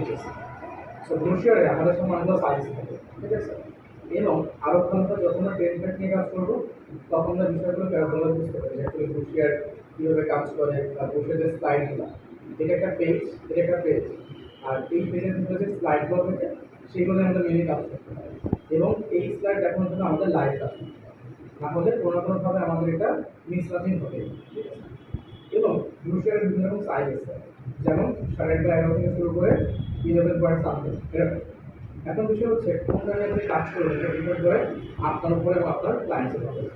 Inches so ব্রুশিয়ারে আমাদের অনেকগুলো size থাকে ঠিক আছে? এবং আরও আমরা যখন আমরা টেনমেন্ট নিয়ে কাজ করব, তখন আমরা বিষয়গুলো ক্যালকুলার বুঝতে পারি অ্যাকচুয়ালি ব্রুশিয়ার কীভাবে কাজ করে বা ব্রুশিয়ারের স্লাইডগুলো এটা একটা পেজ এটা একটা পেজ আর এই পেজের ভিতরে যে স্লাইডগুলো থাকে সেগুলো আমাদের মেনে কাজ করতে হয় এবং এই স্লাইড দেখানোর জন্য আমাদের লাইভ কাজ করতে হয় না হলে কোনো কোনোভাবে আমাদের এটা মিসমাচিং হবে। এবং ব্রুশিয়ারের বিভিন্ন রকম সাইজ আছে। যেমন সাড়ে বা এগারো থেকে শুরু করে ইলেভেন পয়েন্ট সামথিং এরকম। এখন বিষয় হচ্ছে, কোন জায়গায় আপনি কাজ করবেন, এটা ডিপেন্ড করে আপনার উপরে আপনার ক্লায়েন্টের উপরে।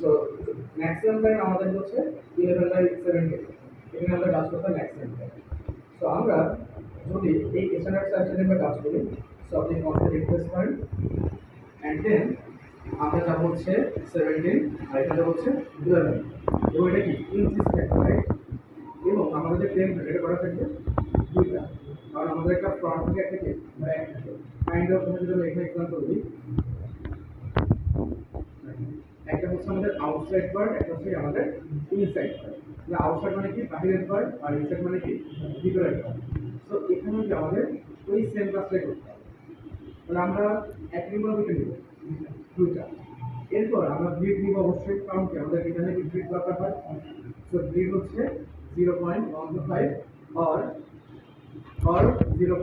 সো ম্যাক্সিমাম টাইম আমাদের হচ্ছে ইলেভেন বাই সেভেন্টি এখানে আমরা কাজ করতে ম্যাক্সিমাম টাইম সো আমরা যদি এই স্ট্যান্ডার্ড সাইজটা নিয়ে কাজ করি সো আপনি কমপ্লিট রিকোয়েস্ট করেন অ্যান্ড দেন আমরা যাব হচ্ছে সেভেন্টিন আর এটা হচ্ছে ইলেভেন এবং এটা কি? ইঞ্চিস থাকবে রাইট এবং আমাদের যে প্লেন এটা করা থাকবে দুইটা কারণ আমাদের একটা ফ্রন্ট থেকে একটা কাইন্ড অফ যদি এখানে এক্সাম্পল দিই একটা হচ্ছে আমাদের আউটসাইড পার্ট একটা হচ্ছে আমাদের ইনসাইড পার্ট আউটসাইড মানে কি? বাহিরের পার্ট আর ইনসাইড মানে কি? ভিতরের পার্ট তো এখানে কি আমাদের ওই সেম কাজটাই করতে হবে। তাহলে আমরা এক নিব দুটো নিব, দুইটা। এরপর আমরা গ্রিড নিব অবশ্যই, কারণ কি? আমাদের এখানে কি গ্রিড দরকার হয়? তো গ্রিড হচ্ছে zero point one two five or or zero